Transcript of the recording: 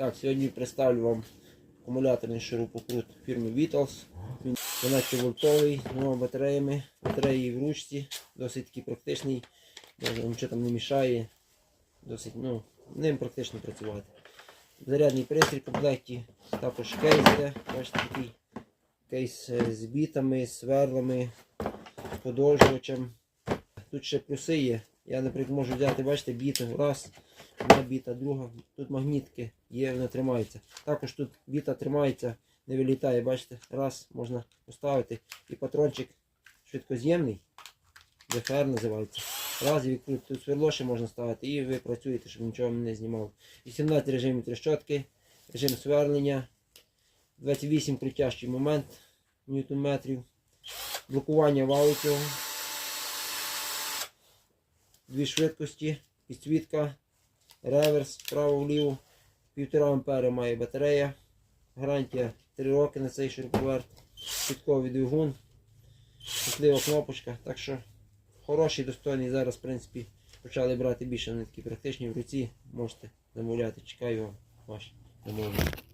Так, сьогодні представлю вам акумуляторний шурупокрут фірми Vitals. Він 12 вольтовий, з двома батареями, батареї в ручці, досить такий практичний, нічого там не мішає, досить, ну, ним практично працювати. Зарядний пристрій в комплекті, також кейс, бачите, такий кейс е, з бітами, сверлами, подовжувачем. Тут ще плюси є. Я, наприклад, можу взяти, бачите, біту, раз, одна біта, друга. Тут магнітки є, вона тримається. Також тут біта тримається, не вилітає, бачите, раз можна поставити. І патрончик швидкоз'ємний, ДФР називається. Раз і відкрити, тут сверло ще можна ставити і ви працюєте, щоб нічого не знімало. 18 режимів трещотки, режим сверлення, 28 крутящий момент ньютон-метрів, блокування валу цього, дві швидкості, підсвітка, реверс, вправо-вліво, 1,5 ампера має батарея, гарантія 3 роки на цей шуруповерт, підковий двигун, щаслива кнопочка, так що хороший, достойний. Зараз, в принципі, почали брати більше, вони такі практичні в руці, можете замовляти, чекаю вам ваш замовлення.